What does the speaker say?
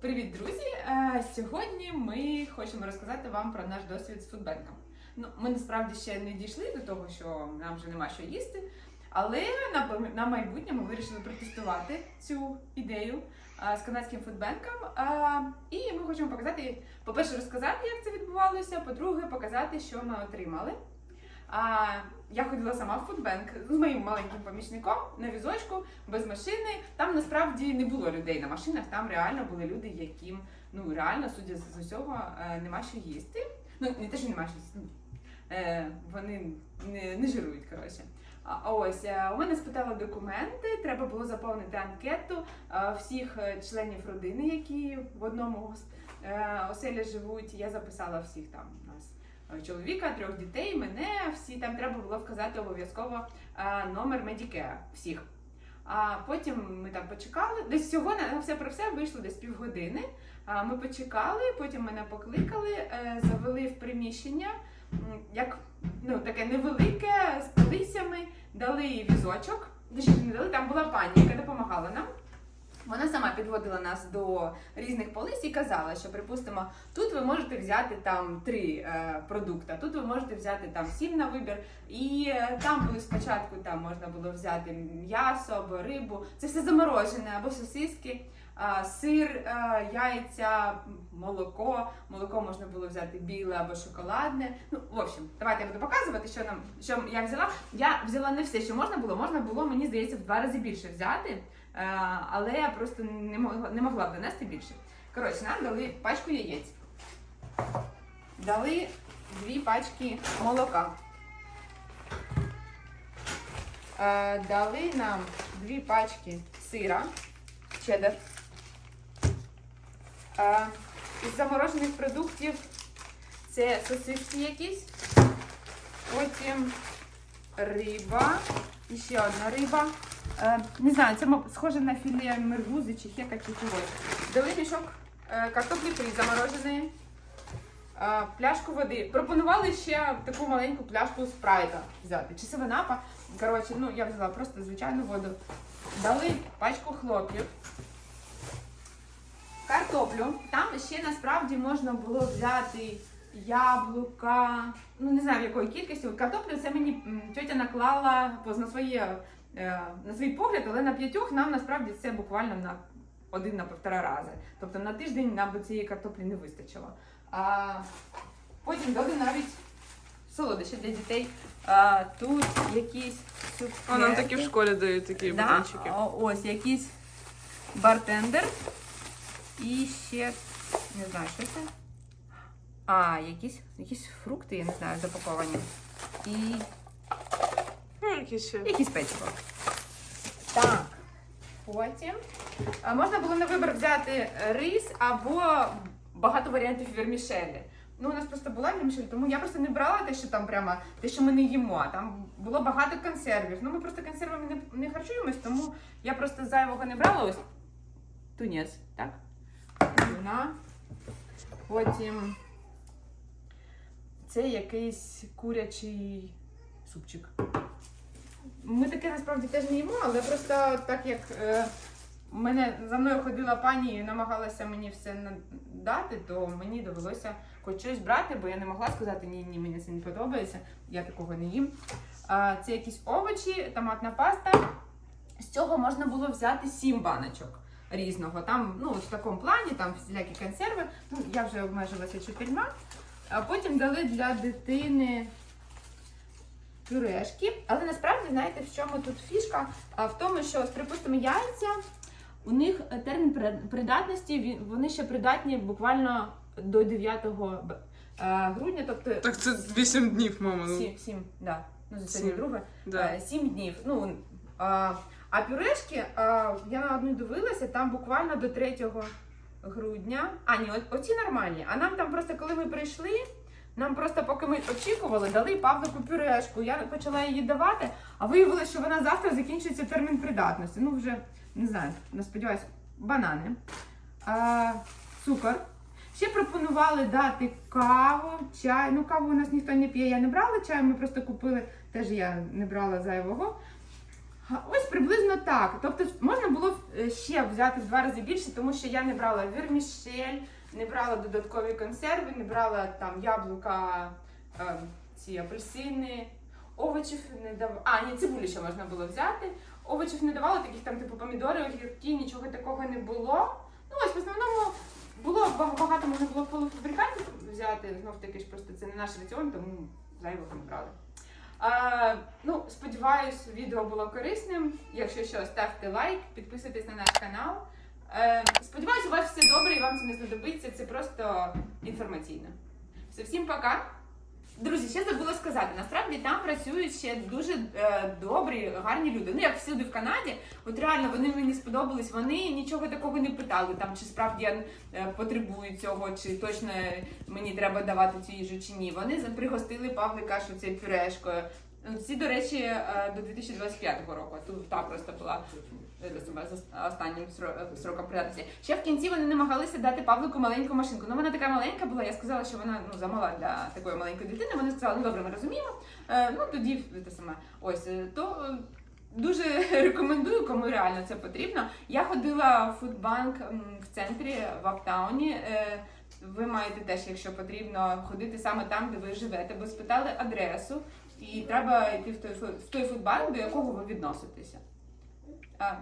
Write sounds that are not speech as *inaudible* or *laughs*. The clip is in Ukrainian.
Привіт, друзі! Е, Сьогодні ми хочемо розказати вам про наш досвід з фудбенком. Ну, ми насправді ще не дійшли до того, що нам вже нема що їсти, але на, на майбутнє ми вирішили протестувати цю ідею е, з канадським фудбенком. Е, І ми хочемо показати, по-перше, розказати, як це відбувалося, по-друге, показати, що ми отримали. Я ходила сама в фудбенк з моїм маленьким помічником на візочку без машини. Там насправді не було людей на машинах, там реально були люди, яким ну реально, судя з усього, е, нема що їсти. Ну не те, що нема що їсти. ну, Е, вони не, не жирують, коротше. А ось е, у мене спитали документи, треба було заповнити анкету всіх членів родини, які в одному оселі живуть. Я записала всіх там у нас чоловіка, трьох дітей, мене, всі там треба було вказати обов'язково е, номер Medicare всіх. А потім ми там почекали. Десь всього на все про все вийшло десь півгодини. Ми почекали, потім мене покликали, е, завели в приміщення, як ну таке невелике з полицями, дали візочок. Не дали, там була пані, яка допомагала нам. Сама підводила нас до різних полиць і казала, що припустимо, тут ви можете взяти там три е, продукти, тут ви можете взяти там сім на вибір. І е, там спочатку там можна було взяти м'ясо або рибу. Це все заморожене, або сосиски, сир, е, яйця, молоко. Молоко можна було взяти біле або шоколадне. Ну, в общем, давайте я буду показувати, що нам що я взяла. Я взяла не все, що можна було. Можна було, мені здається, в два рази більше взяти. Але я просто не могла, не могла б донести більше. Коротше, нам дали пачку яєць. Дали дві пачки молока. Е, дали нам дві пачки сира, чеддер. Е, із заморожених продуктів це сосиски якісь. Потім риба. І ще одна риба. Е, не знаю, це схоже на філе мергузи чи хека чи чогось. Дали мішок е, картоплі фрі замороженої, е, пляшку води. Пропонували ще таку маленьку пляшку спрайта взяти. Чи севенапа. Коротше, ну я взяла просто звичайну воду. Дали пачку хлоп'ів. Картоплю. Там ще насправді можна було взяти яблука, ну не знаю в якої кількості. Картоплю це мені тьотя наклала на своє на свій погляд, але на п'ятьох нам насправді це буквально на один на півтора рази. Тобто на тиждень нам би цієї картоплі не вистачило. А, потім дали навіть солодощі для дітей. А, тут якісь А нам такі в школі дають такі Да, батончики. о- ось якийсь бартендер. І ще не знаю, що це. А, якісь, якісь фрукти, я не знаю, запаковані. І Ну, які ще. якісь печиво. Так. Потім а, можна було на вибір взяти рис або багато варіантів вермішелі. Ну, у нас просто була вермішель, тому я просто не брала те, що там прямо те, що ми не їмо. Там було багато консервів. Ну, ми просто консервами не, не харчуємось, тому я просто зайвого не брала. Ось тунець, так? Тюна. Потім це якийсь курячий супчик. Ми таке насправді теж не їмо, але просто так як е, мене за мною ходила пані і намагалася мені все дати, то мені довелося хоч щось брати, бо я не могла сказати ні, ні, мені це не подобається, я такого не їм. А, це якісь овочі, томатна паста. З цього можна було взяти сім баночок різного. Там, ну, в такому плані, там всілякі консерви. Ну, я вже обмежилася чотирма. А потім дали для дитини пюрешки. Але насправді, знаєте, в чому тут фішка? А в тому, що, припустимо, яйця, у них е, термін придатності, вони ще придатні буквально до 9 е, грудня, тобто Так це 8 днів, мама. Ну, 7, 7, да. Ну, за сьогодні друге. да. Е, Сім днів. Ну, а, а пюрешки, а, я на одну дивилася, там буквально до 3 грудня. А, ні, оці нормальні. А нам там просто, коли ми прийшли, нам просто, поки ми очікували, дали Павлику пюрешку. Я почала її давати, а виявилося, що вона завтра закінчується термін придатності. Ну, вже не знаю, не сподіваюся, банани, а, цукор. Ще пропонували дати каву, чай. Ну, каву у нас ніхто не п'є, я не брала чаю, ми просто купили, теж я не брала зайвого. Ось приблизно так. Тобто можна було е, ще взяти в два рази більше, тому що я не брала вірмішель, не брала додаткові консерви, не брала там яблука, е, ці апельсини, овочів не давала. А, ні, цибулю ще можна було взяти. Овочів не давала, таких там типу помідори, огірки, нічого такого не було. Ну ось в основному було багато можна було полуфабрикатів взяти. Знов таки ж просто це не наш раціон, тому зайвого не брали. А, ну, сподіваюсь, відео було корисним. Якщо що, ставте лайк, підписуйтесь на наш канал. Е, сподіваюсь, у вас все добре і вам це не знадобиться. Це просто інформаційно. Все, всім пока. Друзі, ще забула сказати, насправді там працюють ще дуже е, добрі, гарні люди. Ну як всюди в Канаді, от реально вони мені сподобались. Вони нічого такого не питали, там чи справді я е, потребую цього, чи точно мені треба давати цю їжу чи ні. Вони пригостили Павлика що це пюрешкою. Ну, Ці, до речі, е, до 2025 року. Тут та просто була е, те останнім сро- сроком придатності. Ще в кінці вони намагалися дати Павлику маленьку машинку. Ну вона така маленька була. Я сказала, що вона ну замала для такої маленької дитини. Вони сказали, ну добре, ми розуміємо. Е, ну тоді те саме. Ось е, то. е, Дуже *laughs* рекомендую, кому реально це потрібно. Я ходила в фудбанк в центрі в Аптауні. Е, Ви маєте теж, якщо потрібно, ходити саме там, де ви живете, бо спитали адресу, і треба йти в той в той фудбанк, до якого ви відноситеся. А,